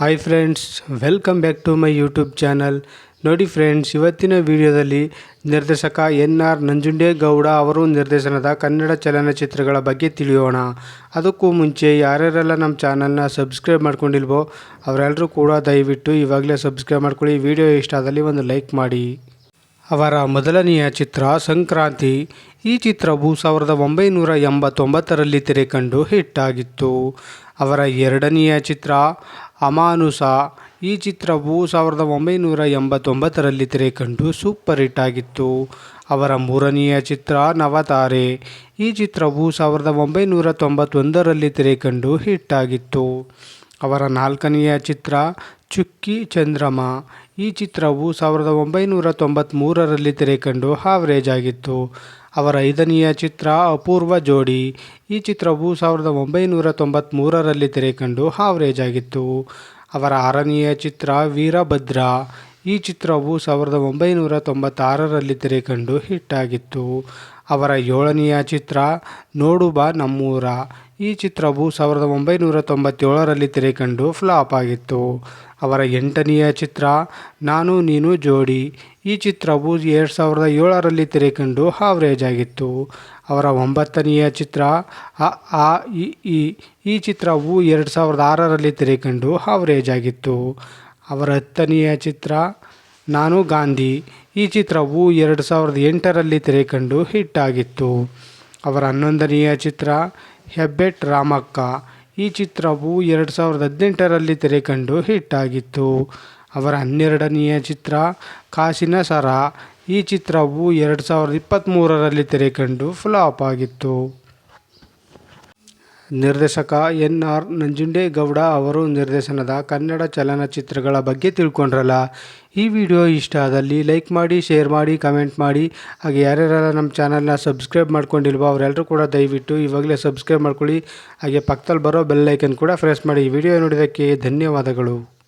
Hi friends welcome back to my YouTube channel ನೋಡಿ friends ಇವತ್ತಿನ ವಿಡಿಯೋದಲ್ಲಿ ನಿರ್ದೇಶಕ ಎನ್ ಆರ್ ನಂಜುಂಡೇಗೌಡ ಅವರು ನಿರ್ದೇಶನದ ಕನ್ನಡ ಚಲನಚಿತ್ರಗಳ ಬಗ್ಗೆ ತಿಳಿಯೋಣ. ಅದಕ್ಕೂ ಮುಂಚೆ ಯಾರ್ಯಾರೆಲ್ಲ ನಮ್ಮ ಚಾನಲ್ನ ಸಬ್ಸ್ಕ್ರೈಬ್ ಮಾಡ್ಕೊಂಡಿಲ್ವೋ ಅವರೆಲ್ಲರೂ ಕೂಡ ದಯವಿಟ್ಟು ಇವಾಗಲೇ ಸಬ್ಸ್ಕ್ರೈಬ್ ಮಾಡ್ಕೊಳ್ಳಿ. ವಿಡಿಯೋ ಇಷ್ಟ ಆದಲ್ಲಿ ಒಂದು ಲೈಕ್ ಮಾಡಿ. ಅವರ ಮೊದಲನೆಯ ಚಿತ್ರ ಸಂಕ್ರಾಂತಿ. ಈ ಚಿತ್ರವು ಸಾವಿರದ ಒಂಬೈನೂರ ಎಂಬತ್ತೊಂಬತ್ತರಲ್ಲಿ ತೆರೆಕಂಡು ಹಿಟ್ಟಾಗಿತ್ತು ಅವರ ಎರಡನೆಯ ಚಿತ್ರ ಅಮಾನುಷ. ಈ ಚಿತ್ರವು ಸಾವಿರದ ಒಂಬೈನೂರ ಎಂಬತ್ತೊಂಬತ್ತರಲ್ಲಿ ತೆರೆಕಂಡು ಸೂಪರ್ ಹಿಟ್ ಆಗಿತ್ತು. ಅವರ ಮೂರನೆಯ ಚಿತ್ರ ನವತಾರೆ. ಈ ಚಿತ್ರವು ಸಾವಿರದ ಒಂಬೈನೂರ ತೊಂಬತ್ತೊಂದರಲ್ಲಿ ತೆರೆಕಂಡು ಹಿಟ್ಟಾಗಿತ್ತು ಅವರ ನಾಲ್ಕನೆಯ ಚಿತ್ರ ಚುಕ್ಕಿ ಚಂದ್ರಮ. ಈ ಚಿತ್ರವು ಸಾವಿರದ ಒಂಬೈನೂರ ತೊಂಬತ್ತ್ಮೂರರಲ್ಲಿ ತೆರೆಕಂಡು ಹಾವ್ರೇಜ್ ಆಗಿತ್ತು. ಅವರ ಐದನೆಯ ಚಿತ್ರ ಅಪೂರ್ವ ಜೋಡಿ. ಈ ಚಿತ್ರವು ಸಾವಿರದ ಒಂಬೈನೂರ ತೊಂಬತ್ತ್ಮೂರರಲ್ಲಿ ತೆರೆಕಂಡು ಹಾವ್ರೇಜ್ ಆಗಿತ್ತು ಅವರ ಆರನೆಯ ಚಿತ್ರ ವೀರಭದ್ರ. ಈ ಚಿತ್ರವು ಸಾವಿರದ ಒಂಬೈನೂರ ತೊಂಬತ್ತಾರರಲ್ಲಿ ತೆರೆಕಂಡು ಹಿಟ್ಟಾಗಿತ್ತು ಅವರ ಏಳನೆಯ ಚಿತ್ರ ನೋಡು ನಮ್ಮೂರ. ಈ ಚಿತ್ರವು ಸಾವಿರದ ಒಂಬೈನೂರ ತೊಂಬತ್ತೇಳರಲ್ಲಿ ತೆರೆಕಂಡು ಫ್ಲಾಪ್ ಆಗಿತ್ತು. ಅವರ ಎಂಟನೆಯ ಚಿತ್ರ, ನಾನು, ನೀನು, ಜೋಡಿ ಈ ಚಿತ್ರವು ಎರಡು ಸಾವಿರದ ಏಳರಲ್ಲಿ ತೆರೆಕಂಡು ಹಾವ್ರೇಜ್ ಆಗಿತ್ತು. ಅವರ ಒಂಬತ್ತನೆಯ ಚಿತ್ರ ಆ, ಇ ಈ ಚಿತ್ರವು ಎರಡು ಸಾವಿರದ ಆರರಲ್ಲಿ ತೆರೆಕಂಡು ಹಾವ್ರೇಜ್ ಆಗಿತ್ತು. ಅವರ ಹತ್ತನೆಯ ಚಿತ್ರ, ನಾನು, ಗಾಂಧಿ ಈ ಚಿತ್ರವು ಎರಡು ಸಾವಿರದ ಎಂಟರಲ್ಲಿ ತೆರೆಕಂಡು ಹಿಟ್ಟಾಗಿತ್ತು ಅವರ ಹನ್ನೊಂದನೆಯ ಚಿತ್ರ ಹೆಬ್ಬೆಟ್ ರಾಮಕ್ಕ. ಈ ಚಿತ್ರವು ಎರಡು ಸಾವಿರದ ಹದಿನೆಂಟರಲ್ಲಿ ತೆರೆಕಂಡು ಹಿಟ್ಟಾಗಿತ್ತು ಅವರ ಹನ್ನೆರಡನೆಯ ಚಿತ್ರ ಕಾಸಿನ ಸರ. ಈ ಚಿತ್ರವು ಎರಡು ಸಾವಿರದ ಇಪ್ಪತ್ತ್ಮೂರರಲ್ಲಿ ತೆರೆಕಂಡು ಫ್ಲಾಪ್ ಆಗಿತ್ತು. ನಿರ್ದೇಶಕ ಎನ್ ಆರ್ ನಂಜುಂಡೇಗೌಡ ಅವರು ನಿರ್ದೇಶನದ ಕನ್ನಡ ಚಲನಚಿತ್ರಗಳ ಬಗ್ಗೆ ತಿಳ್ಕೊಂಡ್ರಲ್ಲ? ಈ ವಿಡಿಯೋ ಇಷ್ಟ ಆದಲ್ಲಿ ಲೈಕ್ ಮಾಡಿ, ಶೇರ್ ಮಾಡಿ, ಕಮೆಂಟ್ ಮಾಡಿ. ಹಾಗೆ ಯಾರ್ಯಾರೆಲ್ಲ ನಮ್ಮ ಚಾನಲ್ನ ಸಬ್ಸ್ಕ್ರೈಬ್ ಮಾಡ್ಕೊಂಡಿಲ್ವೋ ಅವರೆಲ್ಲರೂ ಕೂಡ ದಯವಿಟ್ಟು ಇವಾಗಲೇ ಸಬ್ಸ್ಕ್ರೈಬ್ ಮಾಡ್ಕೊಳ್ಳಿ. ಹಾಗೆ ಪಕ್ಕದಲ್ಲಿ ಬರೋ ಬೆಲ್ ಐಕನ್ ಕೂಡ ಪ್ರೆಸ್ ಮಾಡಿ. ಈ ವಿಡಿಯೋ ನೋಡಿದ್ದಕ್ಕೆ ಧನ್ಯವಾದಗಳು.